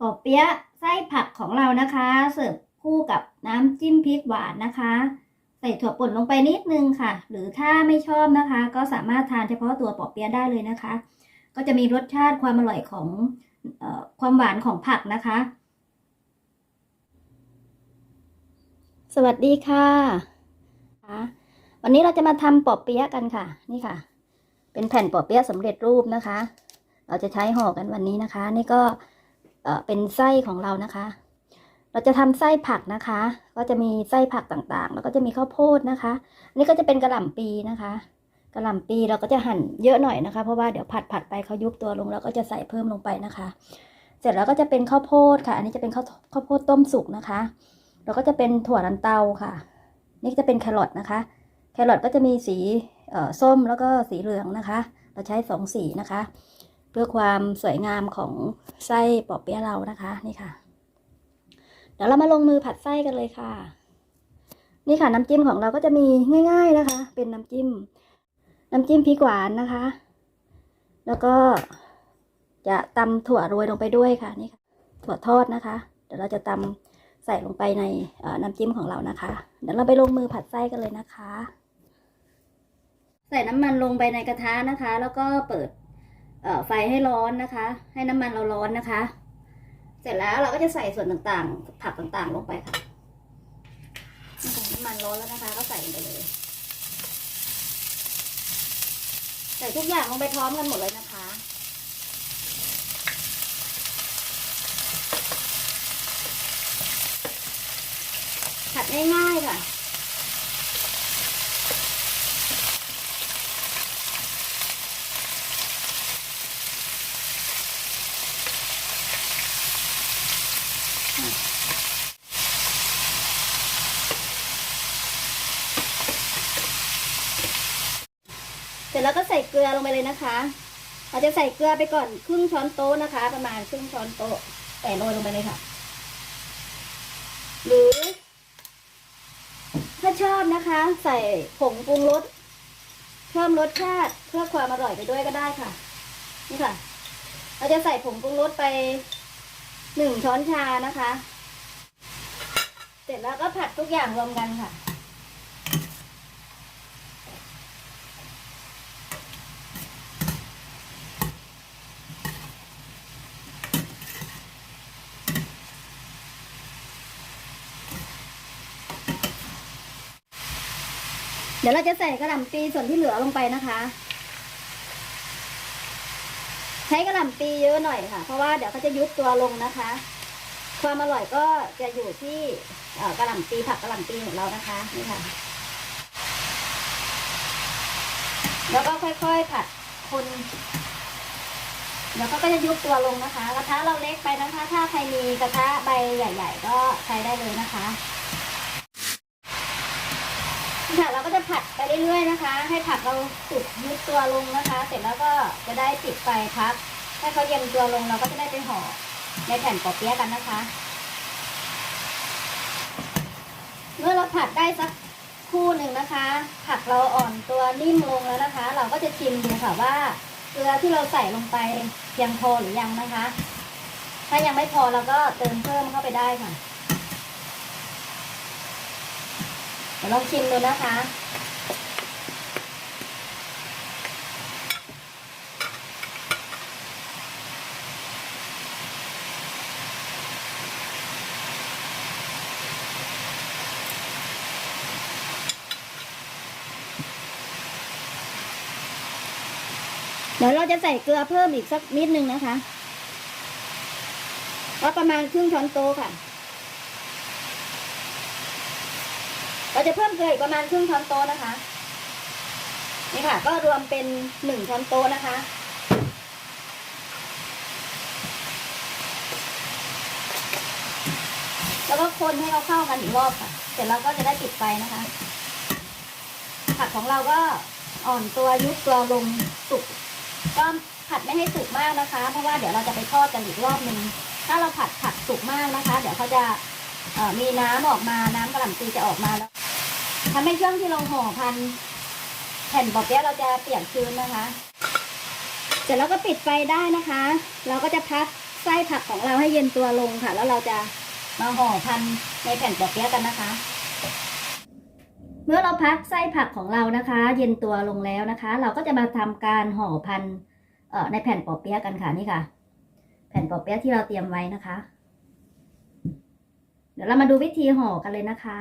ปอเปี๊ยะไส้ผักของเรานะคะ เสิร์ฟคู่กับน้ำจิ้มพริกหวานนะคะ ใส่ถั่วป่นลงไปนิดนึงค่ะ หรือถ้าไม่ชอบนะคะ ก็สามารถทานเฉพาะตัวปอเปี๊ยะได้เลยนะคะ ก็จะมีรสชาติความอร่อยของออความหวานของผักนะคะ สวัสดีค่ะค่ะวันนี้เราจะมาทำปอเปี๊ยะกันค่ะ นี่ค่ะ เป็นแผ่นปอเปี๊ยะสำเร็จรูปนะคะ เราจะใช้ห่อกันวันนี้นะคะ นี่ก็ เป็นไส้ของเรานะคะ เราจะทำไส้ผักนะคะ ก็จะมีไส้ผักต่างๆ แล้วก็จะมีข้าวโพดนะคะอันนี่ก็จะเป็นกระหล่ำปีนะคะกระหล่ำปีเราก็จะหั่นเยอะหน่อยนะคะ เพราะว่าเดี๋ยวผัดผัดไปเขายุบตัวลงแล้วก็จะใส่เพิ่มลงไปนะคะ เสร็จแล้วก็จะเป็นข้าวโพดค่ะ อันนี้จะเป็นข้าวข้าวโพดต้มสุกนะคะ แล้วก็จะเป็นถั่วลันเตาค่ะ นี่จะเป็นแครอทนะคะ แครอทก็จะมีสีส้มแล้วก็สีเหลืองนะคะ เราใช้สองสีนะคะ เพื่อความสวยงามของไส้ปอเปี๊ยะเรานะคะนี่ค่ะ เดี๋ยวเรามาลงมือผัดไส้กันเลยค่ะ นี่ค่ะน้ำจิ้มของเราก็จะมีง่าย ๆนะคะ เป็นน้ำจิ้ม น้ำจิ้มพริกหวานนะคะ แล้วก็จะตำถั่วโรยลงไปด้วยค่ะนี่ค่ะถั่วทอดนะคะ เดี๋ยวเราจะตำใส่ลงไปในน้ำจิ้มของเรานะคะ เดี๋ยวเราไปลงมือผัดไส้กันเลยนะคะ ใส่น้ำมันลงไปในกระทะนะคะ แล้วก็เปิด ไฟให้ร้อนนะคะ ให้น้ำมันเราร้อนนะคะ เสร็จแล้วเราก็จะใส่ส่วนต่างๆ ผักต่างๆ ลงไปค่ะน้ำมันร้อนแล้วนะคะ ก็ใส่ลงไปเลย ใส่ทุกอย่างลงไปพร้อมกันหมดเลยนะคะผัดง่ายๆค่ะ เกลือลงไปเลยนะคะ เราจะใส่เกลือไปก่อนครึ่งช้อนโต๊ะนะคะ ประมาณครึ่งช้อนโต๊ะแต่โรยลงไปเลยค่ะ หรือ ถ้าชอบนะคะ ใส่ผงปรุงรสเพิ่มรสชาติเพื่อความอร่อยไปด้วยก็ได้ค่ะ นี่ค่ะ เราจะใส่ผงปรุงรสไปหนึ่งช้อนชานะคะ เสร็จแล้วก็ผัดทุกอย่างรวมกันค่ะ ดี๋ยวเราจะใส่กระหล่ำปีส่วนที่เหลือลงไปนะคะ ใช้กระหล่ำปีเยอะหน่อยค่ะ เพราะว่าเดี๋ยวเขาจะยุบตัวลงนะคะ ความอร่อยก็จะอยู่ที่กระหล่ำปีผักกระหล่ำปีของเรานะคะนี่ค่ะ แล้วก็ค่อยๆผัดคนเดี๋ยวก็จะยุบตัวลงนะคะกระทะเราเล็กไปนะคะ ถ้าใครมีกระทะใบใหญ่ ๆ ก็ใช้ได้เลยนะคะ ค่ะเราก็จะผัดไปเรื่อยๆนะคะ ให้ผักเราสุกยุบตัวลงนะคะ เสร็จแล้วก็จะได้ปิดไฟพักให้เขาเย็นตัวลงเราก็จะได้ไปห่อในแผ่นปอเปี๊ยะกันนะคะ เมื่อเราผัดได้สักคู่หนึ่งนะคะ ผักเราอ่อนตัวนิ่มลงแล้วนะคะ เราก็จะชิมดูค่ะว่าเกลือที่เราใส่ลงไปเพียงพอหรือยังนะคะ ถ้ายังไม่พอเราก็เติมเพิ่มเข้าไปได้ค่ะ เดี๋ยว ลองชิมดูนะคะ เดี๋ยวเราจะใส่เกลือเพิ่มอีกสักนิดนึงนะคะว่าประมาณครึ่งช้อนโต๊ะค่ะ เรา จะเพิ่มเกลืออีกประมาณครึ่งช้อนโต๊ะนะคะ นี่ค่ะ ก็รวมเป็นหนึ่งช้อนโต๊ะนะคะ แล้วก็คนให้เขาเข้ากันอีกรอบค่ะ เสร็จแล้วก็จะได้ปิดไฟนะคะ ผักของเราก็อ่อนตัวยุบตัวลงสุกก็ผัดไม่ให้สุกมากนะคะ เพราะว่าเดี๋ยวเราจะไปทอดกันอีกรอบหนึ่งถ้าเราผัดผักสุกมากนะคะ เดี๋ยวเขาจะมีน้ำออกมา น้ำกระหล่ำปีจะออกมาแล้ว ทำให้ช่วงที่เราห่อพันแผ่นปอเปี๊ยะเราจะเปียกชื้นนะคะ เสร็จแล้วก็ปิดไฟได้นะคะ เราก็จะพักไส้ผักของเราให้เย็นตัวลงค่ะ แล้วเราจะมาห่อพันในแผ่นปอเปี๊ยะกันนะคะ เมื่อเราพักไส้ผักของเรานะคะ เย็นตัวลงแล้วนะคะ เราก็จะมาทำการห่อพันเอ่อในแผ่นปอเปี๊ยะกันค่ะนี่ค่ะ แผ่นปอเปี๊ยะที่เราเตรียมไว้นะคะ เดี๋ยวเรามาดูวิธีห่อกันเลยนะคะ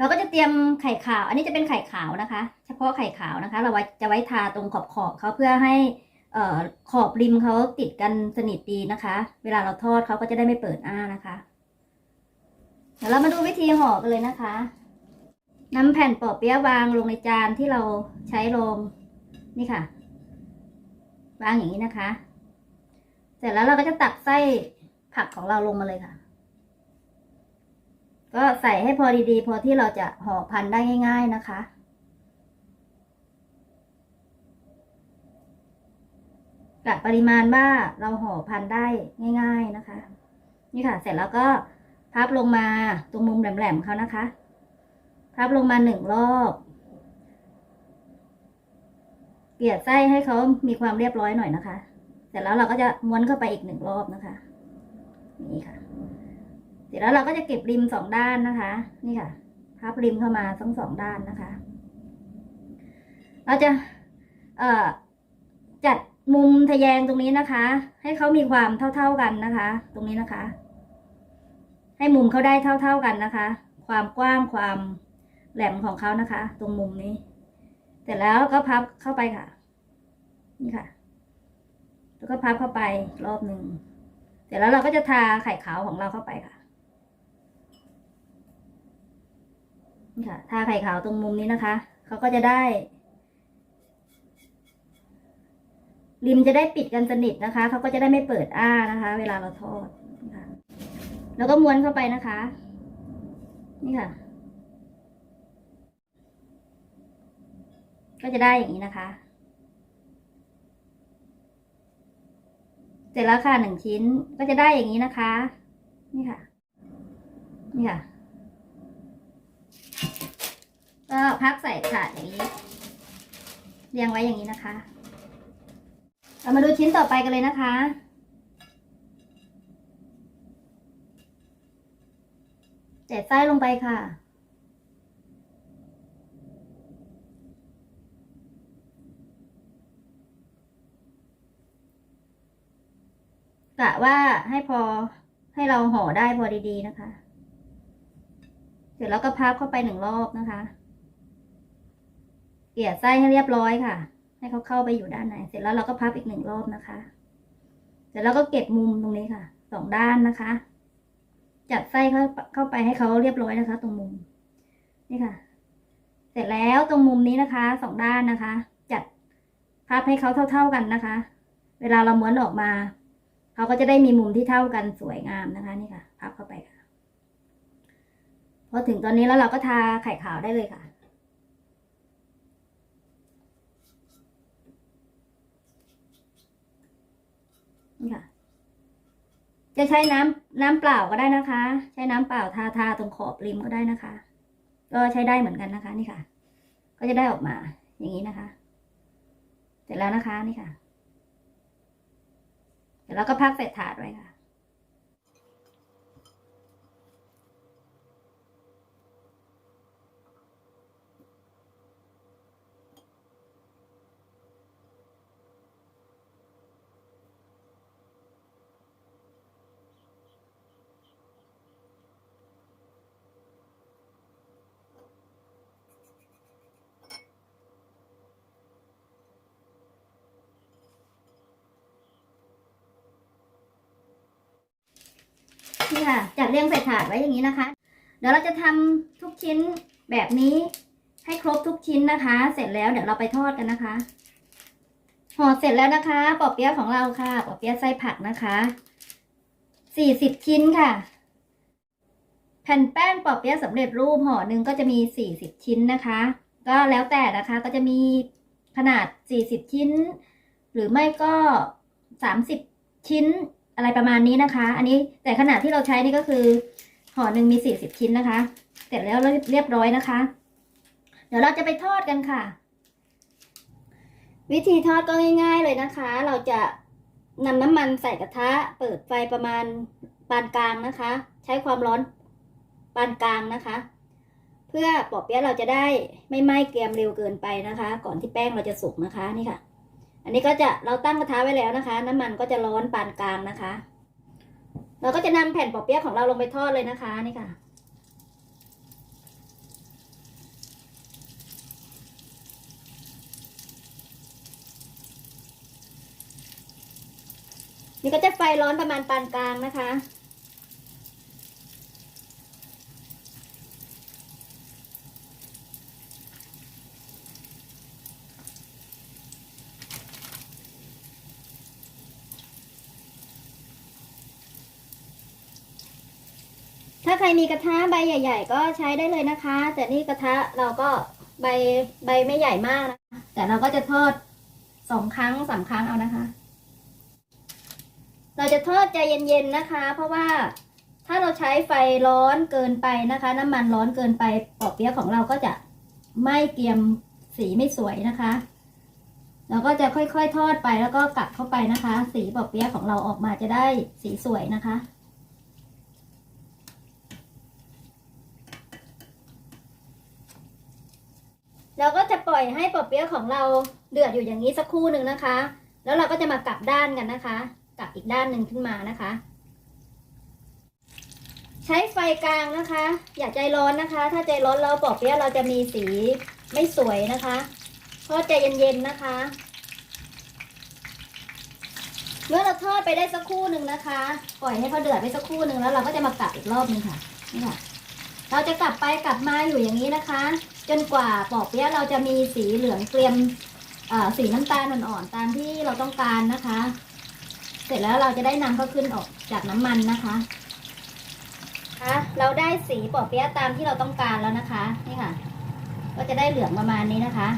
เราก็จะเตรียมไข่ขาว อันนี้จะเป็นไข่ขาวนะคะ เฉพาะไข่ขาวนะคะ เราไว้จะไว้ทาตรงขอบขอบเขาเพื่อให้เอ่อขอบริมเขาติดกันสนิทดีนะคะ เวลาเราทอดเขาก็จะได้ไม่เปิดอ้านะคะ เดี๋ยวเรามาดูวิธีห่อกันเลยนะคะนำแผ่นปอเปี๊ยะวางลงในจานที่เราใช้รองนี่ค่ะ วางอย่างนี้นะคะ เสร็จแล้วเราก็จะตักไส้ผักของเราลงมาเลยค่ะ ก็ใส่ให้พอดีๆ พอที่เราจะห่อพันได้ง่าย ๆนะคะ กะปริมาณว่าเราห่อพันได้ง่าย ๆนะคะ นี่ค่ะ เสร็จแล้วก็พับลงมาตรงมุมแหลมๆเขานะคะ พับลงมาหนึ่งรอบเกลี่ยไส้ให้เขามีความเรียบร้อยหน่อยนะคะ เสร็จแล้วเราก็จะม้วนเข้าไปอีกหนึ่งรอบนะคะ นี่ค่ะ เสร็จแล้วเราก็จะเก็บริมสองด้านนะคะ นี่ค่ะ พับริมเข้ามาทั้งสองด้านนะคะ เราจะเอ่อจัดมุมทะแยงตรงนี้นะคะ ให้เขามีความเท่าๆกันนะคะ ตรงนี้นะคะ ให้มุมเขาได้เท่าๆกันนะคะ ความกว้างความแหลมของเขานะคะ ตรงมุมนี้ เสร็จแล้วก็พับเข้าไปค่ะ นี่ค่ะ แล้วก็พับเข้าไปรอบหนึ่งเสร็จแล้วเราก็จะทาไข่ขาวของเราเข้าไปค่ะ นี่ค่ะ ทาไข่ขาวตรงมุมนี้นะคะ เขาก็จะได้ ริมจะได้ปิดกันสนิทนะคะ เขาก็จะได้ไม่เปิดอ้านะคะ เวลาเราทอดนะคะแล้วก็ม้วนเข้าไปนะคะ นี่ค่ะ ก็จะได้อย่างนี้นะคะ เสร็จแล้วค่ะหนึ่งชิ้นก็จะได้อย่างนี้นะคะ นี่ค่ะ นี่ค่ะ ก็พักใส่ถาดอย่างนี้ เรียงไว้อย่างนี้นะคะ เรามาดูชิ้นต่อไปกันเลยนะคะ แจกไส้ลงไปค่ะ กะว่าให้พอให้เราห่อได้พอดีๆนะคะ เสร็จแล้วก็พับเข้าไปหนึ่งรอบนะคะ เกลี่ยไส้ให้เรียบร้อยค่ะ ให้เขาเข้าไปอยู่ด้านในเสร็จแล้วเราก็พับอีกหนึ่งรอบนะคะเสร็จแล้วก็เก็บมุมตรงนี้ค่ะสองด้านนะคะ จัดไส้เข้าเข้าไปให้เขาเรียบร้อยนะคะ ตรงมุมนี่ค่ะ เสร็จแล้วตรงมุมนี้นะคะสองด้านนะคะ จัดพับให้เขาเท่า ๆกันนะคะ เวลาเราม้วนออกมาเขาก็จะได้มีมุมที่เท่ากันสวยงามนะคะนี่ค่ะ พับเข้าไปค่ะพอถึงตอนนี้แล้วเราก็ทาไข่ขาวได้เลยค่ะ นี่ค่ะ จะใช้น้ำน้ำเปล่าก็ได้นะคะ ใช้น้ำเปล่าทาทาตรงขอบริมก็ได้นะคะ ก็ใช้ได้เหมือนกันนะคะนี่ค่ะ ก็จะได้ออกมาอย่างนี้นะคะ เสร็จแล้วนะคะนี่ค่ะ เดี๋ยวเราก็พักใส่ถาดไว้ค่ะ นี่ค่ะ จัดเรียงใส่ถาดไว้อย่างนี้นะคะ เดี๋ยวเราจะทำทุกชิ้นแบบนี้ให้ครบทุกชิ้นนะคะ เสร็จแล้วเดี๋ยวเราไปทอดกันนะคะ ห่อเสร็จแล้วนะคะ ปอเปี๊ยะของเราค่ะปอเปี๊ยะไส้ผักนะคะสี่สิบชิ้นค่ะ แผ่นแป้งปอเปี๊ยะสำเร็จรูปห่อหนึ่งก็จะมีสี่สิบชิ้นนะคะ ก็แล้วแต่นะคะก็จะมีขนาดสี่สิบชิ้น หรือไม่ก็สามสิบชิ้น อะไรประมาณนี้นะคะ อันนี้แต่ขนาดที่เราใช้นี่ก็คือห่อหนึ่งมีสี่สิบชิ้นนะคะ เสร็จแล้วเรียบร้อยนะคะ เดี๋ยวเราจะไปทอดกันค่ะ วิธีทอดก็ง่าย ๆเลยนะคะ เราจะนำน้ำมันใส่กระทะ เปิดไฟประมาณปานกลางนะคะ ใช้ความร้อนปานกลางนะคะ เพื่อปอเปี๊ยะเราจะได้ไม่ไหม้เกรียมเร็วเกินไปนะคะ ก่อนที่แป้งเราจะสุกนะคะนี่ค่ะ นนี้ก็จะเราตั้งกระทะไว้แล้วนะคะ น้ำมันก็จะร้อนปานกลางนะคะ เราก็จะนำแผ่นปอเปี๊ยะของเราลงไปทอดเลยนะคะนี่ค่ะ นี่ก็จะไฟร้อนประมาณปานกลางนะคะ มีกระทะใบใหญ่ ๆ ก็ใช้ได้เลยนะคะ แต่นี่กระทะเราก็ใบใบไม่ใหญ่มากนะคะแต่เราก็จะทอดสองครั้งสามครั้งเอานะคะ เราจะทอดใจเย็นๆนะคะ เพราะว่าถ้าเราใช้ไฟร้อนเกินไปนะคะ น้ำมันร้อนเกินไปปอเปี๊ยะของเราก็จะไหม้เกรียมสีไม่สวยนะคะเราก็จะค่อยๆทอดไปแล้วก็กลับเข้าไปนะคะ สีปอเปี๊ยะของเราออกมาจะได้สีสวยนะคะ เราก็จะปล่อยให้ปอเปี๊ยะของเราเดือดอยู่อย่างนี้สักครู่หนึ่งนะคะ แล้วเราก็จะมากลับด้านกันนะคะ กลับอีกด้านหนึ่งขึ้นมานะคะ ใช้ไฟกลางนะคะ อย่าใจร้อนนะคะ ถ้าใจร้อนแล้วปอเปี๊ยะเราจะมีสีไม่สวยนะคะทอดใจเย็นๆนะคะ เมื่อเราทอดไปได้สักครู่หนึ่งนะคะ ปล่อยให้เขาเดือดไปสักครู่หนึ่งแล้วเราก็จะมากลับอีกรอบหนึ่งค่ะนี่ค่ะ เราจะกลับไปกลับมาอยู่อย่างนี้นะคะ จนกว่าปอกเปี๊ยะเราจะมีสีเหลืองเกรียมสีน้ำตาลอ่อนๆตามที่เราต้องการนะคะ เสร็จแล้วเราจะได้นำเขาขึ้นออกจากน้ำมันนะคะคะเราได้สีปอกเปี๊ยะตามที่เราต้องการแล้วนะคะนี่ค่ะ ก็จะได้เหลืองประมาณนี้นะคะ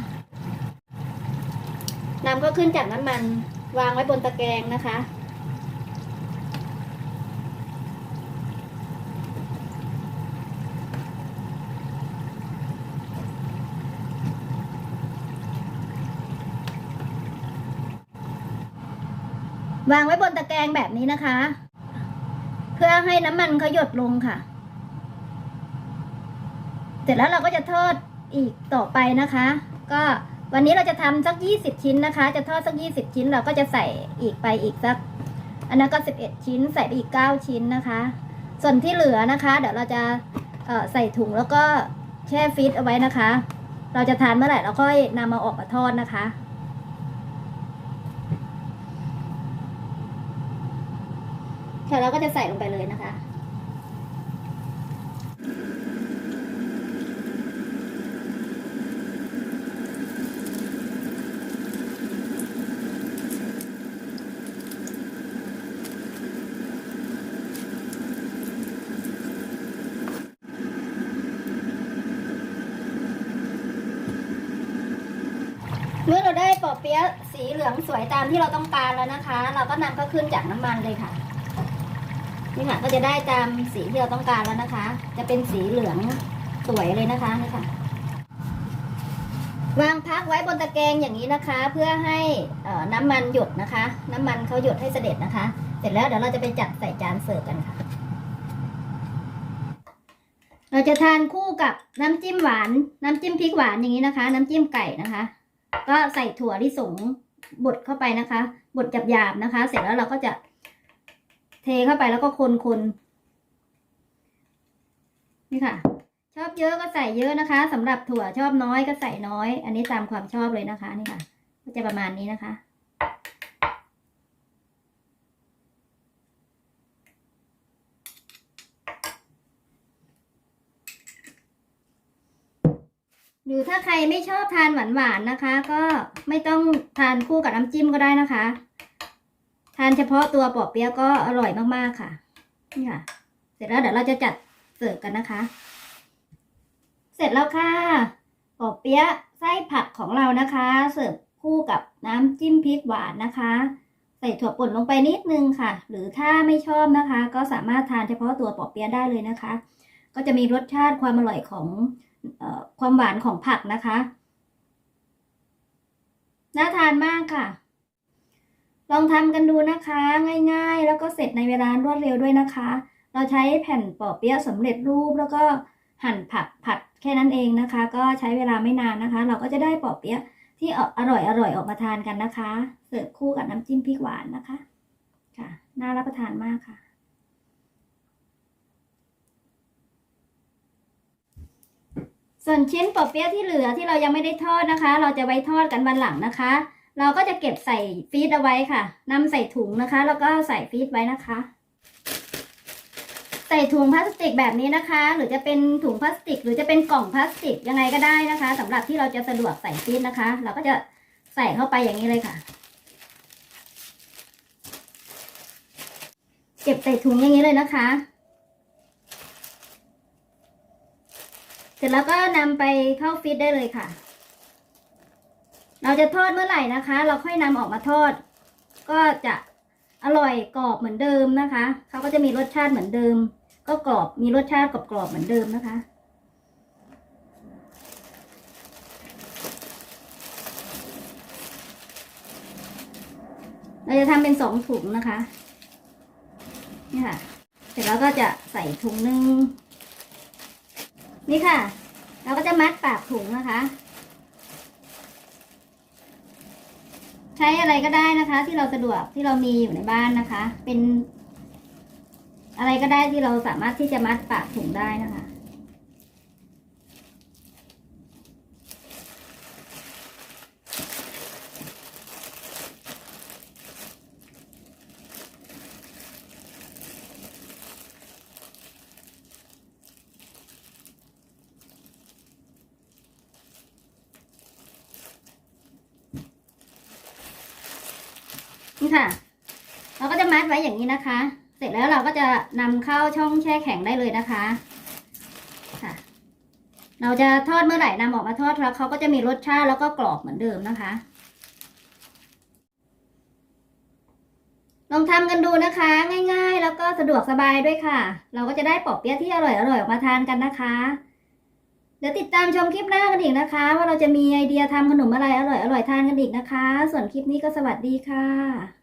นำก็ขึ้นจากน้ำมันวางไว้บนตะแกรงนะคะ วางไว้บนตะแกรงแบบนี้นะคะ เพื่อให้น้ำมันเขาหยดลงค่ะ เสร็จแล้วเราก็จะทอดอีกต่อไปนะคะ ก็วันนี้เราจะทำสักยี่สิบชิ้นนะคะ จะทอดสักยี่สิบชิ้นเราก็จะใส่อีกไปอีกสัก อันนั้นก็สิบเอ็ดชิ้น ใส่ไปอีกเก้าชิ้นนะคะ ส่วนที่เหลือนะคะ เดี๋ยวเราจะใส่ถุงแล้วก็แช่ฟรีซเอาไว้นะคะ เราจะทานเมื่อไหร่เราค่อยนำมาออกมาทอดนะคะ ค่ะเราก็จะใส่ลงไปเลยนะคะ เมื่อเราได้ปอเปี๊ยะสีเหลืองสวยตามที่เราต้องการแล้วนะคะ เราก็นำเขาขึ้นจากน้ำมันเลยค่ะ นี่ค่ะก็จะได้ตามสีที่เราต้องการแล้วนะคะ จะเป็นสีเหลืองสวยเลยนะคะนี่ค่ะ วางพักไว้บนตะแกรงอย่างนี้นะคะ เพื่อให้น้ำมันหยดนะคะ น้ำมันเขาหยดให้เสด็จนะคะ เสร็จแล้วเดี๋ยวเราจะไปจัดใส่จานเสิร์ฟกันค่ะ เราจะทานคู่กับน้ำจิ้มหวาน น้ำจิ้มพริกหวานอย่างนี้นะคะ น้ำจิ้มไก่นะคะ ก็ใส่ถั่วลิสงบดเข้าไปนะคะบดหยาบๆนะคะ เสร็จแล้วเราก็จะ เทเข้าไปแล้วก็คนคนนี่ค่ะ ชอบเยอะก็ใส่เยอะนะคะสำหรับถั่วชอบน้อยก็ใส่น้อย อันนี้ตามความชอบเลยนะคะ นี่ค่ะ ก็จะประมาณนี้นะคะหรือถ้าใครไม่ชอบทานหวานๆนะคะ ก็ไม่ต้องทานคู่กับน้ำจิ้มก็ได้นะคะานเฉพาะตัวปอเปี๊ยะก็อร่อยมากๆค่ะ นี่ค่ะ เสร็จแล้วเดี๋ยวเราจะจัดเสิร์ฟกันนะคะ เสร็จแล้วค่ะ ปอเปี๊ยะไส้ผักของเรานะคะ เสิร์ฟคู่กับน้ำจิ้มพริกหวานนะคะ ใส่ถั่วป่นลงไปนิดนึงค่ะ หรือถ้าไม่ชอบนะคะ ก็สามารถทานเฉพาะตัวปอเปี๊ยะได้เลยนะคะ ก็จะมีรสชาติความอร่อยของอความหวานของผักนะคะ น่าทานมากค่ะ ลองทำกันดูนะคะ ง่ายๆ แล้วก็เสร็จในเวลารวดเร็วด้วยนะคะ เราใช้แผ่นปอเปี๊ยะสำเร็จรูปแล้วก็หั่นผักผัดแค่นั้นเองนะคะ ก็ใช้เวลาไม่นานนะคะ เราก็จะได้ปอเปี๊ยะที่อร่อยอร่อยๆออกมาทานกันนะคะ เสิร์ฟคู่กับน้ำจิ้มพริกหวานนะคะค่ะน่ารับประทานมากค่ะ ส่วนชิ้นปอเปี๊ยะที่เหลือที่เรายังไม่ได้ทอดนะคะ เราจะไว้ทอดกันวันหลังนะคะ เราก็จะเก็บใส่ฟรีซเอาไว้ค่ะนำใส่ถุงนะคะ แล้วก็ใส่ฟรีซไว้นะคะ ใส่ถุงพลาสติกแบบนี้นะคะ หรือจะเป็นถุงพลาสติก หรือจะเป็นกล่องพลาสติกยังไงก็ได้นะคะสำหรับที่เราจะสะดวกใส่ฟรีซนะคะ เราก็จะใส่เข้าไปอย่างนี้เลยค่ะ เก็บใส่ถุงอย่างนี้เลยนะคะ เสร็จแล้วก็นำไปเข้าฟรีซได้เลยค่ะ เราจะทอดเมื่อไหร่นะคะ เราค่อยนำออกมาทอด ก็จะอร่อยกรอบเหมือนเดิมนะคะเขาก็จะมีรสชาติเหมือนเดิม ก็กรอบมีรสชาติกรอบๆเหมือนเดิมนะคะเราจะทำเป็นสองถุงนะคะ นี่ค่ะ เสร็จแล้วก็จะใส่ถุงหนึ่งนี่ค่ะ เราก็จะมัดปากถุงนะคะ ใช้อะไรก็ได้นะคะ ที่เราสะดวกที่เรามีอยู่ในบ้านนะคะ เป็น อะไรก็ได้ที่เราสามารถที่จะมัดปากถุงได้นะคะ นี่ค่ะ เราก็จะมัดไว้อย่าง นี้นะคะ เสร็จแล้วเราก็จะนำเข้าช่องแช่แข็งได้เลยนะคะค่ะ เราจะทอดเมื่อไหร่นำออกมาทอดแล้วเขาก็จะมีรสชาติแล้วก็กรอบเหมือนเดิมนะคะ ลองทำกันดูนะคะ ง่ายๆ แล้วก็สะดวกสบายด้วยค่ะ เราก็จะได้ปอบเปี๊ยะที่อร่อยๆอออกมาทานกันนะคะ เดี๋ยวติดตามชมคลิปหน้ากันอีกนะคะ ว่าเราจะมีไอเดียทำขนมอะไรอร่อยๆทานกันอีกนะคะ ส่วนคลิปนี้ก็สวัสดีค่ะ